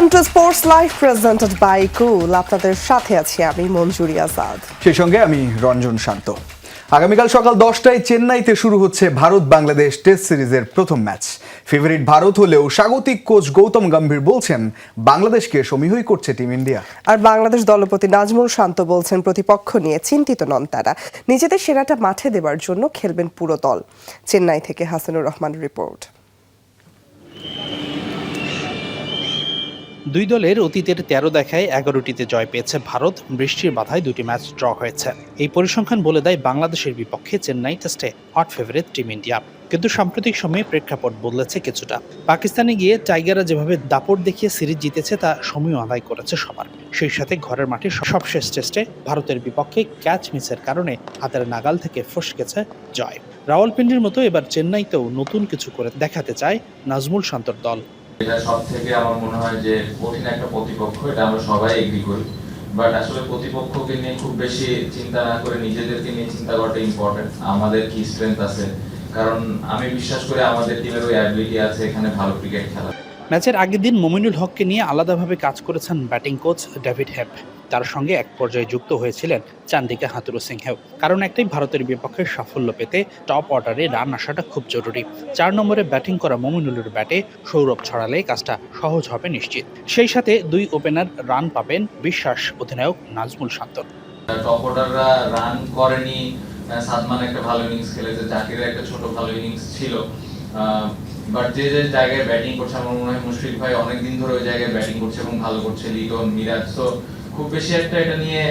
Welcome to sports live presented by cool আপনাদের সাথে আছি আমি মঞ্জুরি আজাদ। সেই সঙ্গে আমি রঞ্জন শান্ত। আগামীকাল সকাল দশটায় চেন্নাইতে শুরু হচ্ছে ভারত বাংলাদেশ টেস্ট সিরিজের প্রথম ম্যাচ। ফেভারিট ভারত হলেও স্বাগতিক কোচ গৌতম গম্ভীর বলছেন বাংলাদেশকে সমীহই করছে টিম ইন্ডিয়া। আর বাংলাদেশ দলপতি নাজমুল শান্ত বলছেন প্রতিপক্ষ নিয়ে চিন্তিত নন তারা। নিজেদের সেরাটা মাঠে দেবার জন্য খেলবেন পুরো দল। চেন্নাই থেকে হাসানুর রহমান রিপোর্ট। দুই দলের অতীতের তেরো দেখায় এগারোটিতে জয় পেয়েছে ভারত। বৃষ্টির বাধায় দুটি ম্যাচ ড্র হয়েছে। এই পরিসংখ্যান বলে দেয়, বাংলাদেশের বিপক্ষে চেন্নাই টেস্টে হট ফেভারিট টিম ইন্ডিয়া। কিন্তু সাম্প্রতিক সময়ে প্রেক্ষাপট বদলেছে কিছুটা। পাকিস্তানে গিয়ে টাইগাররা যেভাবে দাপট দেখিয়ে সিরিজ জিতেছে, তা সময় আদায় করেছে সবার। সেই সাথে ঘরের মাঠে সবশেষ টেস্টে ভারতের বিপক্ষে ক্যাচ মিসের কারণে হাতের নাগাল থেকে ফসকেছে জয়। রাওয়ালপিন্ডির মতো এবার চেন্নাইতেও নতুন কিছু করে দেখাতে চায় নাজমুল শান্তর দল। এটা সব থেকে আমার মনে হয় যে কঠিন একটা প্রতিপক্ষ, এটা আমরা সবাই এগ্রি করি। বাট আসলে প্রতিপক্ষকে নিয়ে খুব বেশি চিন্তা না করে নিজেদেরকে নিয়ে চিন্তা করাটা ইম্পর্টেন্ট আমাদের কি স্ট্রেংথ আছে। কারণ আমি বিশ্বাস করি আমাদের টিমের ওই অ্যাবিলিটি আছে, এখানে ভালো ক্রিকেট খেলা। ম্যাচের আগের দিন মমিনুল হককে নিয়ে আলাদাভাবে কাজ করেছেন ব্যাটিং কোচ ডেভিড হেপ। তার সঙ্গে এক পর্যায়ে যুক্ত হয়েছিলেন চান্দিকা হাতুরু সিংহেও। কারণ একটাই ভারতের বিপক্ষে সাফল্য পেতে টপ অর্ডারে রান আসাটা খুব জরুরি। চার নম্বরে ব্যাটিং করা মমিনুলের ব্যাটে সৌরভ ছড়ালে কাজটা সহজ হবে নিশ্চিত। সেই সাথে দুই ওপেনার রান পাবেন বিশ্বাস অধিনায়ক নাজমুল শান্তর টপ অর্ডাররা রান করেনি। সাদমান একটা ভালো ইনিংস খেলেছে। জাকিরের একটা ছোট ভালো ইনিংস ছিল। বাট যে যে জায়গায় ব্যাটিং করছে, আমার মনে হয় মুশফিক ভাই অনেকদিন ধরে ওই জায়গায় ব্যাটিং করছে এবং ভালো করছে লিটন মিরাজ তো খুব বেশি একটা এটা নিয়ে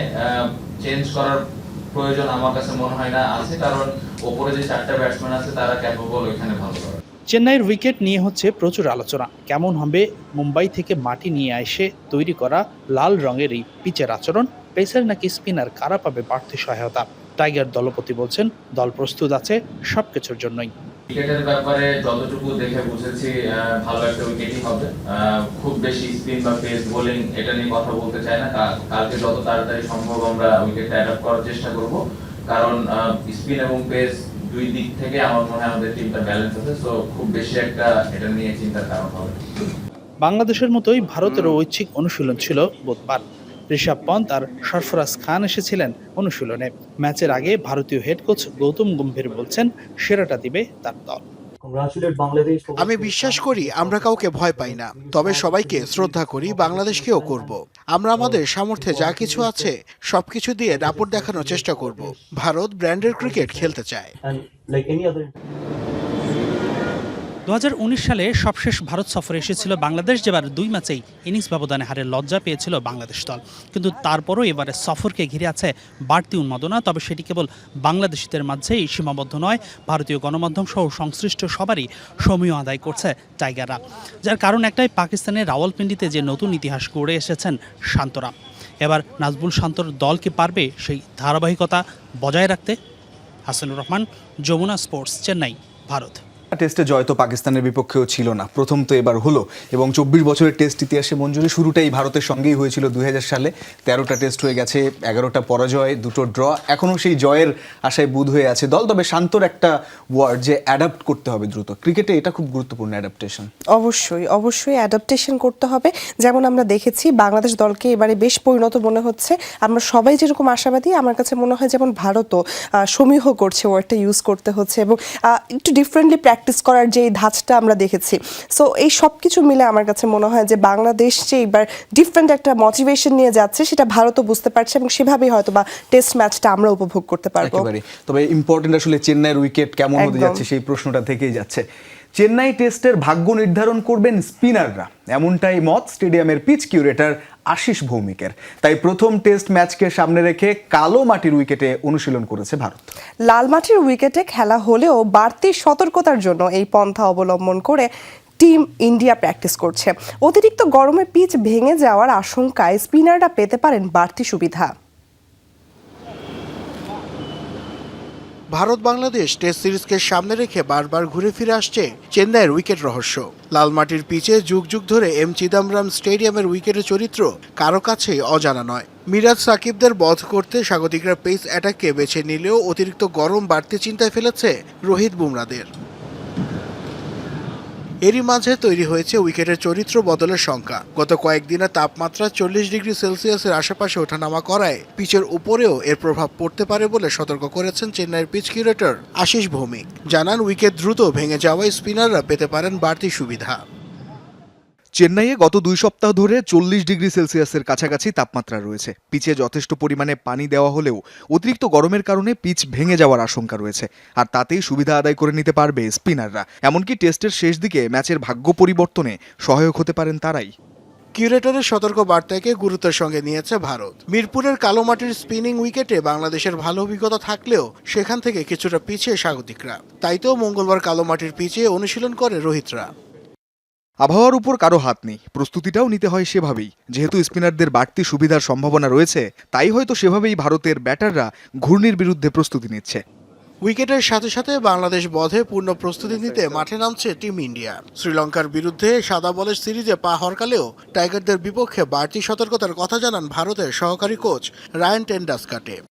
চেঞ্জ করার প্রয়োজন আমার কাছে মনে হয় না আছে, কারণ ওপরে যে চারটা ব্যাটসম্যান আছে, তারা ক্যাপেবল ওইখানে ভালো করার চেন্নাইয়ের উইকেট নিয়ে হচ্ছে প্রচুর আলোচনা। কেমন হবে? মুম্বাই থেকে মাটি নিয়ে এসে তৈরি করা লাল রঙের এই পিচের আচরণ পেসার নাকি স্পিনার কারা পাবে বাড়তি সহায়তা? টাইগার দলপতি বলছেন, দল প্রস্তুত আছে সবকিছুর জন্যই। উইকেটের ব্যাপারে যতটুকু দেখে বুঝেছি আহ, ভালো একটা উইকেটই হবে। খুব বেশি স্পিন বা পেস বোলিং এটা নিয়ে কথা বলতে চাই না। কালকে যত তাড়াতাড়ি সম্ভব আমরা উইকেটটা অ্যাডাপ্ট করার চেষ্টা করব। কারণ স্পিন এবং পেস দুই দিক থেকে আমার মনে হয় আমাদের টিমটা ব্যালেন্স আছে। সো খুব বেশি একটা এটা নিয়ে চিন্তার কারণ হবে বাংলাদেশের মতোই ভারতেরও ঐচ্ছিক অনুশীলন ছিল বুধবার। ঋষভ পন্ত আর সরফরাজ খান এসেছিলেন অনুশীলনে। ম্যাচের আগে ভারতীয় হেড কোচ গৌতম গম্ভীর বলছেন সেরাটা দিবে তার দল। আমি বিশ্বাস করি আমরা কাউকে ভয় পাই না তবে সবাইকে শ্রদ্ধা করি বাংলাদেশকেও করব। আমরা আমাদের সামর্থ্যে যা কিছু আছে সবকিছু দিয়ে দাপট দেখানোর চেষ্টা করব। ভারত ব্র্যান্ডের ক্রিকেট খেলতে চায়। দু হাজার উনিশ সালে সবশেষ ভারত সফরে এসেছিল বাংলাদেশ, যেবার দুই ম্যাচেই ইনিংস ব্যবধানে হারে লজ্জা পেয়েছিল বাংলাদেশ দল। কিন্তু তারপরও এবারে সফরকে ঘিরে আছে বাড়তি উন্মাদনা, তবে সেটি কেবল বাংলাদেশিদের মাঝেই সীমাবদ্ধ নয়, ভারতীয় গণমাধ্যম সহ সংশ্লিষ্ট সবারই সমীহ আদায় করছে টাইগাররা, যার কারণ একটাই, পাকিস্তানের রাওয়ালপিন্ডিতে যে নতুন ইতিহাস গড়ে এসেছেন শান্তরা। এবার নাজবুল শান্তর দল কি পারবে সেই ধারাবাহিকতা বজায় রাখতে? হাসানুর রহমান, যমুনা স্পোর্টস, চেন্নাই, ভারত। টেস্টে জয় তো পাকিস্তানের বিপক্ষেও ছিল না। প্রথম তো এবার হলো এবং চব্বিশ বছরের টেস্ট ইতিহাসে মঞ্জুরি শুরুটাই ভারতের সঙ্গেই হয়েছিল দুই সালে। তেরোটা টেস্ট হয়ে গেছে, এগারোটা পরাজয়, দুটো ড্র। এখনও সেই জয়ের আশায় বুধ হয়ে আছে দল। তবে শান্তর একটা ওয়ার্ড যে অ্যাডাপ্ট করতে হবে দ্রুত। ক্রিকেটে এটা খুব গুরুত্বপূর্ণ অ্যাডাপ্টেশন। অবশ্যই অবশ্যই অ্যাডাপ্টেশন করতে হবে। যেমন আমরা দেখেছি, বাংলাদেশ দলকে এবারে বেশ পরিণত মনে হচ্ছে। আমরা সবাই যেরকম আশাবাদী, আমার কাছে মনে হয় যেমন ভারতও সমীহ করছে ওয়ার্ডটা ইউজ করতে হচ্ছে এবং একটু ডিফারেন্টলি প্র্যাকটিস করার যে ধাঁচটা আমরা দেখেছি। সো এই সব কিছু মিলে আমার কাছে মনে হয় যে বাংলাদেশ যে এবার ডিফারেন্ট একটা মোটিভেশন নিয়ে যাচ্ছে সেটা ভারতও বুঝতে পারছে এবং সেভাবেই হয়তো বা টেস্ট ম্যাচটা আমরা উপভোগ করতে পারব। তবে ইম্পর্টেন্ট আসলে চেন্নাইয়ের উইকেট কেমন হতে যাচ্ছে সেই প্রশ্নটা থেকেই যাচ্ছে। চেন্নাই টেস্টের ভাগ্য নির্ধারণ করবেন স্পিনাররা এমনটাই মত স্টেডিয়ামের পিচ কিউরেটর আশিস ভৌমিকের। তাই প্রথম টেস্ট ম্যাচকে সামনে রেখে কালো মাটির উইকেটে অনুশীলন করেছে ভারত। লাল মাটির উইকেটে খেলা হলেও বাড়তি সতর্কতার জন্য এই পন্থা অবলম্বন করে টিম ইন্ডিয়া প্র্যাকটিস করছে। অতিরিক্ত গরমে পিচ ভেঙে যাওয়ার আশঙ্কায় স্পিনাররা পেতে পারেন বাড়তি সুবিধা। ভারত বাংলাদেশ টেস্ট সিরিজকে সামনে রেখে বারবার ঘুরে ফিরে আসছে চেন্নাইয়ের উইকেট রহস্য। লালমাটির পিচে যুগ যুগ ধরে এম চিদাম্বরম স্টেডিয়ামের উইকেটের চরিত্র কারও কাছেই অজানা নয়। মিরাজ সাকিবদের বধ করতে স্বাগতিকরা পেস অ্যাটাককে বেছে নিলেও অতিরিক্ত গরম বাড়তি চিন্তায় ফেলেছে রোহিত বুমরাদের এরই মাঝে তৈরি হয়েছে উইকেটের চরিত্র বদলের সংখ্যা গত কয়েকদিনে তাপমাত্রা চল্লিশ ডিগ্রি সেলসিয়াসের আশেপাশে ওঠানামা করায় পিচের উপরেও এর প্রভাব পড়তে পারে বলে সতর্ক করেছেন চেন্নাইয়ের পিচ কিউরেটর আশিস ভৌমিক। জানান, উইকেট দ্রুত ভেঙে যাওয়ায় স্পিনাররা পেতে পারেন বাড়তি সুবিধা। চেন্নাইয়ে গত দুই সপ্তাহ ধরে চল্লিশ ডিগ্রি সেলসিয়াসের কাছাকাছি তাপমাত্রা রয়েছে। পিচে যথেষ্ট পরিমাণে পানি দেওয়া হলেও অতিরিক্ত গরমের কারণে পিচ ভেঙে যাওয়ার আশঙ্কা রয়েছে। আর তাতেই সুবিধা আদায় করে নিতে পারবে স্পিনাররা। এমনকি টেস্টের শেষ দিকে ম্যাচের ভাগ্য পরিবর্তনে সহায়ক হতে পারেন তারাই। কিউরেটরের সতর্ক বার্তাকে গুরুত্বের সঙ্গে নিয়েছে ভারত। মিরপুরের কালো মাটির স্পিনিং উইকেটে বাংলাদেশের ভালো অভিজ্ঞতা থাকলেও সেখান থেকে কিছুটা পিছিয়ে স্বাগতিকরা। তাই তো মঙ্গলবার কালো মাটির পিচে অনুশীলন করে রোহিতরা। আবহাওয়ার উপর কারও হাত নেই। প্রস্তুতিটাও নিতে হয় সেভাবেই। যেহেতু স্পিনারদের বাড়তি সুবিধার সম্ভাবনা রয়েছে তাই হয়তো সেভাবেই ভারতের ব্যাটাররা ঘূর্ণির বিরুদ্ধে প্রস্তুতি নিচ্ছে। উইকেটের সাথে সাথে বাংলাদেশ বধে পূর্ণ প্রস্তুতি নিতে মাঠে নামছে টিম ইন্ডিয়া। শ্রীলঙ্কার বিরুদ্ধে সাদা বলের সিরিজে পা হরকালেও টাইগারদের বিপক্ষে বাড়তি সতর্কতার কথা জানান ভারতের সহকারী কোচ রায়ান টেন্ডাসকাটে।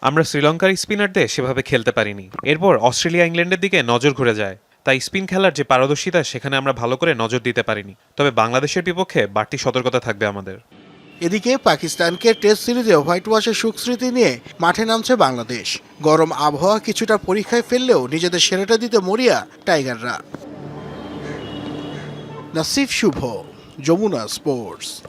আমরা শ্রীলঙ্কার স্পিনারদের সেভাবে খেলতে পারিনি। এরপর অস্ট্রেলিয়া ইংল্যান্ডের দিকে নজর ঘুরে যায়। তাই স্পিন খেলার যে পারদর্শিতা, সেখানে আমরা ভালো করে নজর দিতে পারিনি। তবে বাংলাদেশের বিপক্ষে বাড়তি সতর্কতা থাকবে আমাদের। এদিকে পাকিস্তানকে টেস্ট সিরিজে হোয়াইট ওয়াশের সুখস্মৃতি নিয়ে মাঠে নামছে বাংলাদেশ। গরম আবহাওয়া কিছুটা পরীক্ষায় ফেললেও নিজেদের সেরাটা দিতে মরিয়া টাইগাররা। নাসিফ শুভ, যমুনা স্পোর্টস।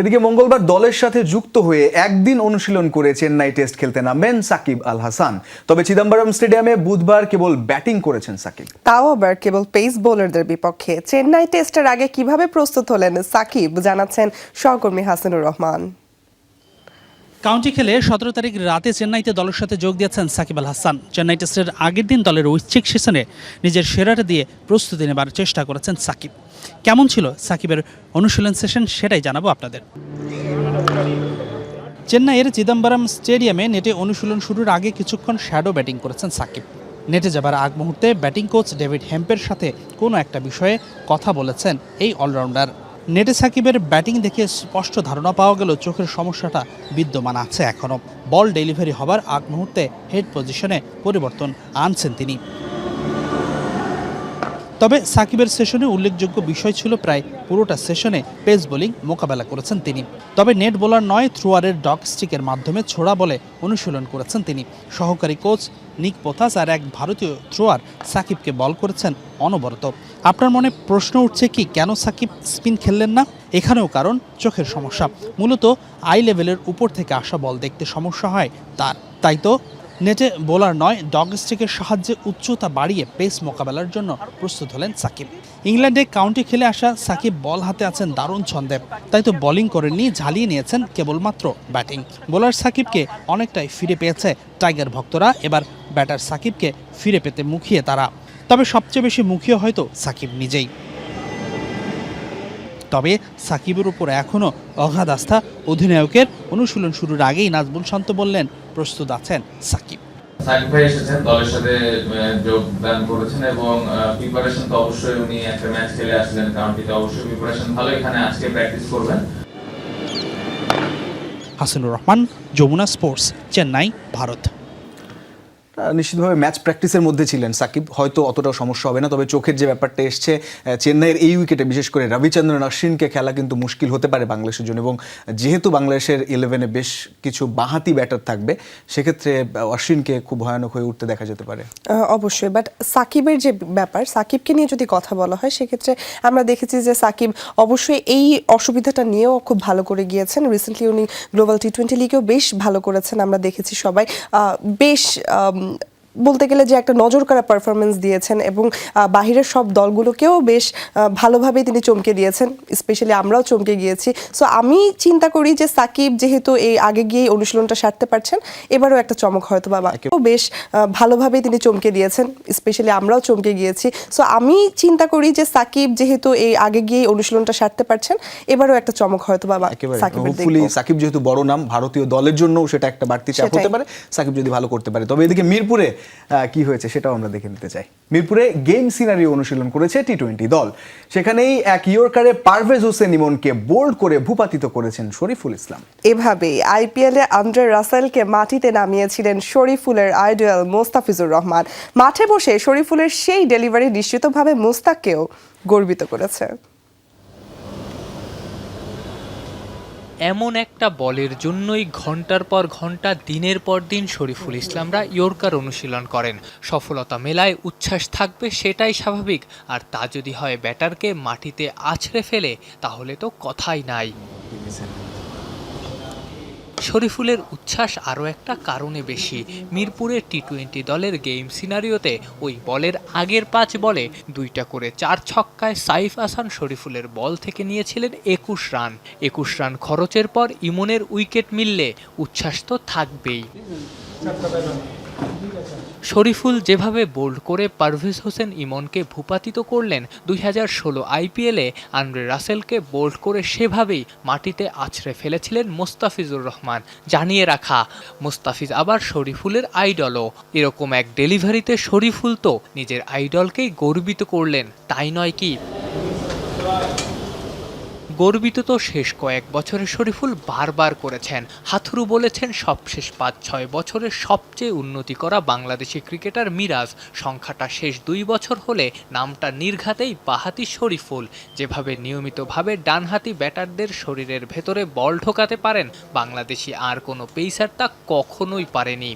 এদিকে মঙ্গলবার দলের সাথে যুক্ত হয়ে একদিন অনুশীলন করে চেন্নাই টেস্ট খেলতে নামবেন সাকিব আল হাসান। তবে চিদম্বরম স্টেডিয়ামে বুধবার কেবল ব্যাটিং করেছেন সাকিব। তাও আবার কেবল পেস বোলারদের বিপক্ষে। চেন্নাই টেস্টের আগে কীভাবে প্রস্তুত হলেন সাকিব, জানাচ্ছেন সহকর্মী হাসানুর রহমান। কাউন্টি খেলে সতেরো তারিখ রাতে চেন্নাইতে দলের সাথে যোগ দিয়েছেন সাকিব আল হাসান। চেন্নাই টেস্টের আগের দিন দলের ঐচ্ছিক সেশনে নিজের সেরাটা দিয়ে প্রস্তুতি নেবার চেষ্টা করেছেন সাকিব। কেমন ছিল সাকিবের অনুশীলন সেশন সেটাই জানাব আপনাদের। চেন্নাইয়ের চিদম্বরম স্টেডিয়ামে নেটে অনুশীলন শুরুর আগে কিছুক্ষণ শ্যাডো ব্যাটিং করেছেন সাকিব। নেটে যাবার আগ মুহূর্তে ব্যাটিং কোচ ডেভিড হেম্পের সাথে কোনো একটা বিষয়ে কথা বলেছেন এই অলরাউন্ডার। নেটে সাকিবের ব্যাটিং দেখে স্পষ্ট ধারণা পাওয়া গেল, চোখের সমস্যাটা বিদ্যমান আছে এখনও। বল ডেলিভারি হবার আগ মুহূর্তে হেড পজিশনে পরিবর্তন আনছেন তিনি। তবে সাকিবের সেশনে উল্লেখযোগ্য বিষয় ছিল প্রায় পুরোটা সেশনে পেস বোলিং মোকাবেলা করেছেন তিনি। তবে নেট বোলার নয়, থ্রোয়ারের ডগ স্টিকের মাধ্যমে ছোড়া বলে অনুশীলন করেছেন তিনি। সহকারী কোচ নিক পোথাস আর এক ভারতীয় থ্রোয়ার সাকিবকে বল করেছেন অনবরত। আপনার মনে প্রশ্ন উঠছে কি, কেন সাকিব স্পিন খেললেন না? এখানেও কারণ চোখের সমস্যা। মূলত আই লেভেলের উপর থেকে আসা বল দেখতে সমস্যা হয় তার। তাই তো? নেটে বোলার নয় ডগ স্টিকের সাহায্যে উচ্চতা বাড়িয়ে পেস মোকাবেলার জন্য প্রস্তুত হলেন সাকিব। ইংল্যান্ডে কাউন্টি খেলে আসা সাকিব বল হাতে আছেন দারুণ ছন্দে। তাই তো বোলিং করেননি, ঝালিয়ে নিয়েছেন কেবলমাত্র ব্যাটিং। বোলার সাকিবকে অনেকটাই ফিরে পেয়েছে টাইগার ভক্তরা, এবার ব্যাটার সাকিবকে ফিরে পেতে মুখিয়ে তারা। তবে সবচেয়ে বেশি মুখিয়ে হয়তো সাকিব নিজেই। তবে সাকিবের উপর এখনও অগাধ আস্থা অধিনায়কের অনুশীলন শুরুর আগেই নাজবুল শান্ত বললেন প্রস্তুত আছেন সাকিব। সাকিব ভাই এসেছেন দলের সাথে যোগদান করেছেন এবং প্রিপারেশন তো অবশ্যই উনি একটা ম্যাচ খেলে আসলেন কাউন্টিতে অবশ্যই প্রিপারেশন ভালো। এখানে আজকে প্র্যাকটিস করবেন। হাসিনুর রহমান যমুনা স্পোর্টস চেন্নাই ভারত। নিশ্চিতভাবে ম্যাচ প্র্যাকটিসের মধ্যে ছিলেন সাকিব। হয়তো অতটাও সমস্যা হবে না, তবে চোখের যে ব্যাপারটা এসছে চেন্নাইয়ের এই উইকেটে বিশেষ করে রবিচন্দ্রন অশ্বিনকে খেলা কিন্তু মুশকিল হতে পারে বাংলাদেশের জন্য এবং যেহেতু বাংলাদেশের ইলেভেনে বেশ কিছু বাহাতি ব্যাটার থাকবে, সেক্ষেত্রে অশ্বিনকে খুব ভয়ানক হয়ে উঠতে দেখা যেতে পারে। অবশ্যই বাট সাকিবের যে ব্যাপার, সাকিবকে নিয়ে যদি কথা বলা হয়, সেক্ষেত্রে আমরা দেখেছি যে সাকিব অবশ্যই এই অসুবিধাটা নিয়েও খুব ভালো করে গিয়েছেন। রিসেন্টলি উনি গ্লোবাল টি টোয়েন্টি লিগেও বেশ ভালো করেছেন, আমরা দেখেছি সবাই। বেশ আম, বলতে গেলে যে একটা নজর করা পারফরমেন্স দিয়েছেন এবং বাহিরের সব দলগুলোকেও বেশ ভালোভাবেই তিনি চমকে দিয়েছেন স্পেশালি আমরাও চমকে গিয়েছি। সো আমি চিন্তা করি যে সাকিব যেহেতু এই আগে গিয়েই অনুশীলনটা সারতে পারছেন এবারও একটা চমক হয়তো বা। বেশ ভালোভাবেই তিনি চমকে দিয়েছেন স্পেশালি আমরাও চমকে গিয়েছি। সো আমি চিন্তা করি যে সাকিব যেহেতু এই আগে গিয়েই অনুশীলনটা সারতে পারছেন এবারও একটা চমক হয়তো বা একেবারে। সাকিবের হোপফুলি দেখব। সাকিব যেহেতু বড় নাম ভারতীয় দলের জন্য সেটা একটা বাড়তি চাপ হতে পারে সাকিব যদি ভালো করতে পারে। তবে এদিকে মিরপুরে কি হয়েছে সেটাও আমরা দেখে নিতে চাই। মিরপুরে গেম সিনারি অনুশীলন করেছে টি টোয়েন্টি দল। সেখানেই এক ইয়র্কারে পারভেজ হোসেন ইমনকে বোল্ড করে ভূপাতিত করেছেন শরীফুল ইসলাম। এভাবেই আইপিএলে আন্দ্রে রাসেলকে মাটিতে নামিয়েছিলেন শরীফুলের আইডল মোস্তাফিজুর রহমান। মাঠে বসে শরীফুলের সেই ডেলিভারি নিশ্চিতভাবে মুস্তাককেও গর্বিত করেছে। এমন একটা বলের জন্যই ঘণ্টার পর ঘণ্টা, দিনের পর দিন শরীফুল ইসলামরা ইয়র্কার অনুশীলন করেন। সফলতা মেলায় উচ্ছ্বাস থাকবে সেটাই স্বাভাবিক। আর তা যদি হয় ব্যাটারকে মাটিতে আছড়ে ফেলে, তাহলে তো কথাই নাই। শরীফুলের উচ্ছ্বাস আরও একটা কারণে বেশি। মিরপুরের টি টোয়েন্টি দলের গেম সিনারিওতে ওই বলের আগের পাঁচ বলে দুইটা করে চার ছক্কায় সাইফ আসান শরীফুলের বল থেকে নিয়েছিলেন একুশ রান। একুশ রান খরচের পর ইমনের উইকেট মিললে উচ্ছ্বাস তো থাকবেই। শরীফুল যেভাবে বোল্ড করে পারভেজ হোসেন ইমনকে ভূপাতিত করলেন, দুই হাজার ষোলো আইপিএলে আন্দ্রে রাসেলকে বোল্ড করে সেভাবেই মাটিতে আছড়ে ফেলেছিলেন মোস্তাফিজুর রহমান। জানিয়ে রাখা, মোস্তাফিজ আবার শরীফুলের আইডলও। এরকম এক ডেলিভারিতে শরীফুল তো নিজের আইডলকেই গর্বিত করলেন, তাই নয় কি? গর্বিত তো শেষ কয়েক বছরে শরীফুল বারবার করেছেন। হাথুরু বলেছেন, সবশেষ পাঁচ, ছয় বছরের সবচেয়ে উন্নতি করা বাংলাদেশি ক্রিকেটার মিরাজ। সংখ্যাটা শেষ দুই বছর হলে নামটা নির্ঘাতেই বাহাতি শরীফুল। যেভাবে নিয়মিতভাবে ডানহাতি ব্যাটারদের শরীরের ভেতরে বল ঢোকাতে পারেন, বাংলাদেশি আর কোনো পেসার তা কখনোই পারেনি।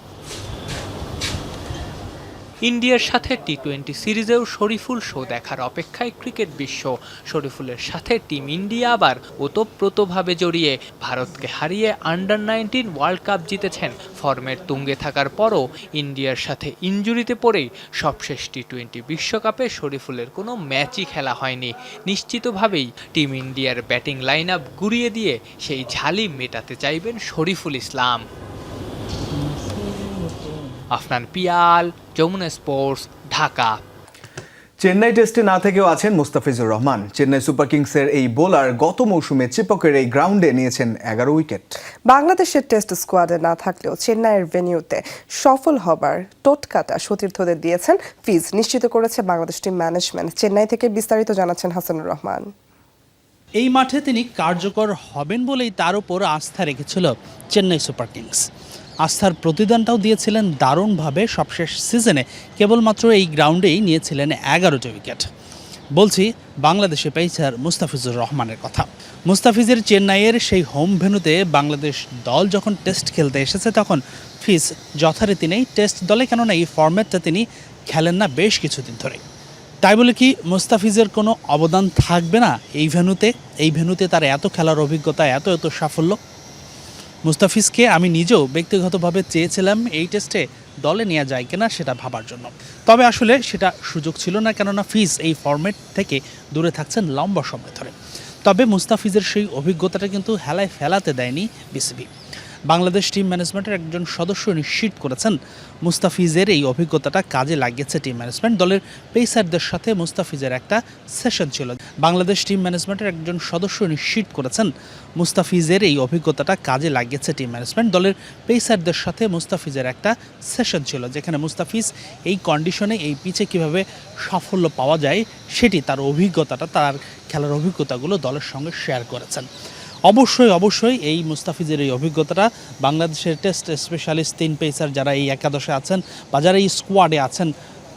ইন্ডিয়ার সাথে টি টোয়েন্টি সিরিজেও শরীফুল শো দেখার অপেক্ষায় ক্রিকেট বিশ্ব। শরীফুলের সাথে টিম ইন্ডিয়া আবার ওতপ্রোতভাবে জড়িয়ে ভারতকে হারিয়ে আন্ডার নাইনটিন ওয়ার্ল্ড কাপ জিতেছেন। ফর্মের তুঙ্গে থাকার পরও ইন্ডিয়ার সাথে ইঞ্জুরিতে পড়েই সবশেষ টি টোয়েন্টি বিশ্বকাপে শরীফুলের কোনো ম্যাচই খেলা হয়নি। নিশ্চিতভাবেই টিম ইন্ডিয়ার ব্যাটিং লাইন আপ গুড়িয়ে দিয়ে সেই ঝালি মেটাতে চাইবেন শরীফুল ইসলাম। আফনান পিয়াল যমুনা স্পোর্টস ঢাকা। চেন্নাই টেস্টে না থেকেও আছেন মুস্তাফিজুর রহমান। চেন্নাই সুপার কিংসের এই বোলার গত মৌসুমে চিপকের এই গ্রাউন্ডে নিয়েছেন এগারো উইকেট। বাংলাদেশের টেস্ট স্কোয়াডে না থাকলেও চেন্নাইয়ের ভেনিউতে সফল হবার টোটকাটা সতীর্থদের দিয়েছেন ফিজ। নিশ্চিত করেছে বাংলাদেশ টিম ম্যানেজমেন্ট। চেন্নাই থেকে বিস্তারিত জানাচ্ছেন হাসানুর রহমান। এই মাঠে তিনি কার্যকর হবেন বলেই তার উপর আস্থা রেখেছিল চেন্নাই সুপার কিংস। আস্থার প্রতিদানটাও দিয়েছিলেন দারুণভাবে সবশেষ সিজনে, কেবলমাত্র এই গ্রাউন্ডেই নিয়েছিলেন এগারোটি উইকেট। বলছি, বাংলাদেশে পেসার মুস্তাফিজুর রহমানের কথা। মুস্তাফিজের চেন্নাইয়ের সেই হোম ভেন্যুতে বাংলাদেশ দল যখন টেস্ট খেলতে এসেছে তখন, ফিজ যথারীতি নেই টেস্ট দলে কেননা এই ফর্ম্যাটটা তিনি খেলেন না বেশ কিছুদিন ধরে। তাই বলে কি, মুস্তাফিজের কোনো অবদান থাকবে না এই ভেন্যুতে এই ভেন্যুতে তার এত খেলার অভিজ্ঞতা, এত এত সাফল্য? মুস্তাফিজকে আমি নিজেও ব্যক্তিগতভাবে চেয়েছিলাম এই টেস্টে দলে নেওয়া যায় কিনা সেটা ভাবার জন্য। তবে আসলে সেটা সুযোগ ছিল না, কেননা ফিজ এই ফর্মেট থেকে দূরে থাকছেন লম্বা সময় ধরে। তবে মুস্তাফিজের সেই অভিজ্ঞতাটা কিন্তু হেলায় ফেলাতে দেয়নি বিসিবি। বাংলাদেশ টিম ম্যানেজমেন্টের একজন সদস্য নিশ্চিত করেছেন, মুস্তাফিজের এই অভিজ্ঞতাটা কাজে লাগিয়েছে টিম ম্যানেজমেন্ট। দলের পেসারদের সাথে মুস্তাফিজের একটা সেশন ছিল। বাংলাদেশ টিম ম্যানেজমেন্টের একজন সদস্য নিশ্চিত করেছেন, মুস্তাফিজের এই অভিজ্ঞতাটা কাজে লাগিয়েছে টিম ম্যানেজমেন্ট। দলের পেসারদের সাথে মুস্তাফিজের একটা সেশন ছিল, যেখানে মুস্তাফিজ এই কন্ডিশনে এই পিচে কীভাবে সাফল্য পাওয়া যায়, সেটি তার অভিজ্ঞতাটা, তার খেলার অভিজ্ঞতাগুলো দলের সঙ্গে শেয়ার করেছেন। অবশ্যই অবশ্যই এই মুস্তাফিজের এই অভিজ্ঞতাটা বাংলাদেশের টেস্ট স্পেশালিস্ট তিন পেসার যারা এই একাদশে আছেন বা যারা এই স্কোয়াডে আছেন,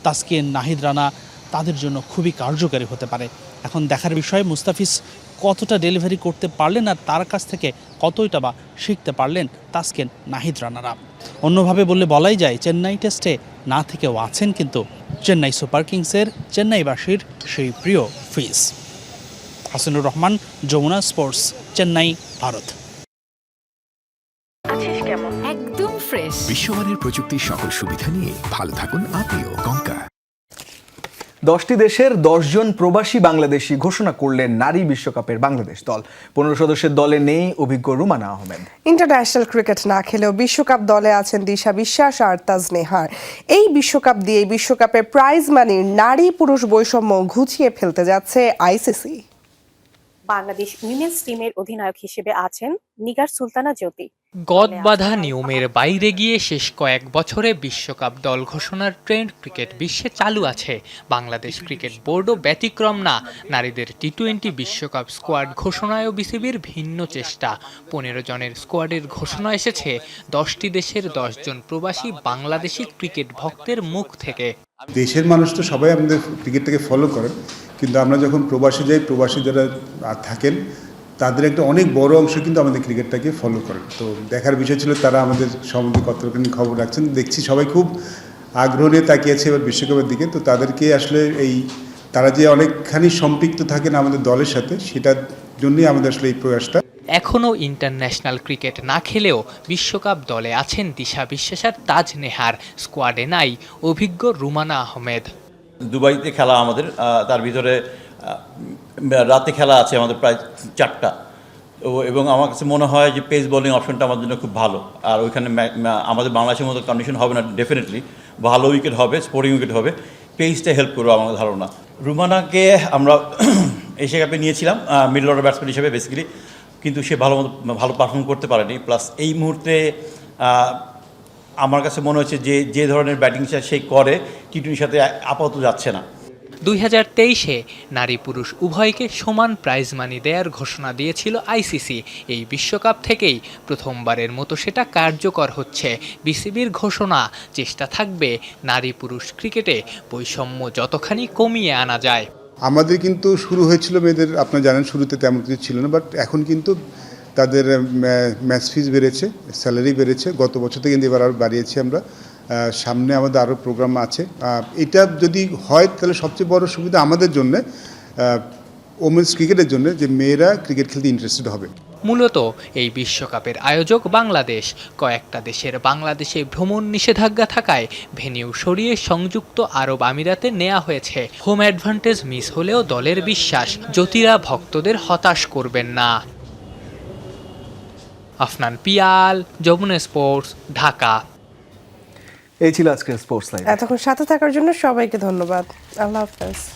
তাসকিন, নাহিদ রানা, তাদের জন্য খুবই কার্যকারী হতে পারে। এখন দেখার বিষয়, মুস্তাফিজ কতটা ডেলিভারি করতে পারলেন আর তার কাছ থেকে কতইটা বা শিখতে পারলেন তাসকিন, নাহিদ রানারা? অন্যভাবে বললে বলাই যায়, চেন্নাই টেস্টে না থেকেও আছেন কিন্তু চেন্নাই সুপার কিংসের চেন্নাইবাসীর সেই প্রিয় ফিজ হাসিনুর রহমান, যমুনা স্পোর্টস চেন্নাই ভারত। একদম ফ্রেশ বিশ্বমানের প্রযুক্তির সকল সুবিধা নিয়ে ভালো থাকুন আপনিও কঙ্কা দশটি দেশের দশজন প্রবাসী বাংলাদেশি ঘোষণা করলেন নারী বিশ্বকাপের বাংলাদেশ দল। পনেরো সদস্যের দলে নেই অভিজ্ঞ রুমানা আহমেদ। ইন্টারন্যাশনাল ক্রিকেট না খেলেও বিশ্বকাপ দলে আছেন দিশা বিশ্বাস আর তাজ নেহার। এই বিশ্বকাপ দিয়ে বিশ্বকাপের প্রাইজ মানির নারী পুরুষ বৈষম্য ঘুচিয়ে ফেলতে যাচ্ছে আইসিসি বাংলাদেশ উইমেন্স টিমের অধিনায়ক হিসেবে আছেন নিগার সুলতানা জ্যোতি। গদবাধা নিয়মের বাইরে গিয়ে শেষ কয়েক বছরে বিশ্বকাপ দল ঘোষণার ট্রেন্ড ক্রিকেট বিশ্বে চালু আছে। বাংলাদেশ ক্রিকেট বোর্ডও ব্যতিক্রম না। নারীদের টি টোয়েন্টি বিশ্বকাপ স্কোয়াড ঘোষণায়ও বিসিবির ভিন্ন চেষ্টা। পনেরো জনের স্কোয়াডের ঘোষণা এসেছে দশটি দেশের দশজন প্রবাসী বাংলাদেশি ক্রিকেট ভক্তের মুখ থেকে। দেশের মানুষ তো সবাই আমাদের ক্রিকেটটাকে ফলো করেন। কিন্তু আমরা যখন প্রবাসে যাই, প্রবাসী যারা থাকেন, তাদের একটা অনেক বড় অংশ কিন্তু আমাদের ক্রিকেটটাকে ফলো করেন। তো দেখার বিষয় ছিল তারা আমাদের সম্বন্ধে কতখানি খবর রাখছেন। দেখছি সবাই খুব আগ্রহ নিয়ে তাকিয়েছে এবার বিশ্বকাপের দিকে। তো তাদেরকে আসলে এই তারা যে অনেকখানি সম্পৃক্ত থাকেন আমাদের দলের সাথে, সেটার জন্যই আমাদের আসলে এই প্রয়াসটা। এখনও ইন্টারন্যাশনাল ক্রিকেট না খেলেও বিশ্বকাপ দলে আছেন দিশা বিশ্বাসার তাজ নেহার। স্কোয়াডে নাই, অভিজ্ঞ রুমানা আহমেদ। দুবাইতে খেলা আমাদের তার ভিতরে রাতে খেলা আছে আমাদের প্রায় চারটা। ও- এবং আমার কাছে মনে হয় যে পেস বোলিং অপশনটা আমাদের জন্য খুব ভালো। আর ওইখানে আমাদের বাংলাদেশের মতো কন্ডিশন হবে না ডেফিনেটলি ভালো উইকেট হবে স্পোর্টিং উইকেট হবে। পেসটা হেল্প করবে আমার ধারণা। রুমানাকে আমরা এশিয়া কাপে নিয়েছিলাম মিডল অর্ডার ব্যাটসম্যান হিসেবে বেসিক্যালি কিন্তু সে ভালো ভালো পারফর্ম করতে পারেনি। প্লাস এই মুহূর্তে আমার কাছে মনে হচ্ছে যে যে ধরনের ব্যাটিং চায় সে করে টি টোয়েন্টির সাথে আপাতত যাচ্ছে না। দুই হাজার তেইশে নারী পুরুষ উভয়কে সমান প্রাইজ মানি দেওয়ার ঘোষণা দিয়েছিল আইসিসি এই বিশ্বকাপ থেকেই প্রথমবারের মতো সেটা কার্যকর হচ্ছে। বিসিবির ঘোষণা চেষ্টা থাকবে নারী পুরুষ ক্রিকেটে বৈষম্য যতখানি কমিয়ে আনা যায়। আমাদের কিন্তু শুরু হয়েছিল মেয়েদের আপনারা জানেন শুরুতে তেমন কিছু ছিল না বাট এখন কিন্তু তাদের ম্যাচ ফিস বেড়েছে স্যালারি বেড়েছে। গত বছর থেকে কিন্তু এবার আরও বাড়িয়েছি আমরা। সামনে আমাদের আরও প্রোগ্রাম আছে। এটা যদি হয় তাহলে সবচেয়ে বড় সুবিধা আমাদের জন্য ওমেন্স ক্রিকেটের জন্য যে মেয়েরা ক্রিকেট খেলতে ইন্টারেস্টেড হবে। মূলত এই বিশ্বকাপের আয়োজক বাংলাদেশ। কয়েকটা দেশের বাংলাদেশে ভ্রমণ নিষেধাজ্ঞা থাকায় ভেনিউ সরিয়ে সংযুক্ত আরব আমিরাতে নেওয়া হয়েছে। হোম অ্যাডভান্টেজ মিস হলেও দলের বিশ্বাস, জ্যোতিরা ভক্তদের হতাশ করবেন না। আফনান পিয়াল যমুনা স্পোর্টস ঢাকা। এই ছিল আজকের স্পোর্টস লাইভ। এতক্ষণ সাথে থাকার জন্য সবাইকে ধন্যবাদ। আল্লাহ হাফেজ।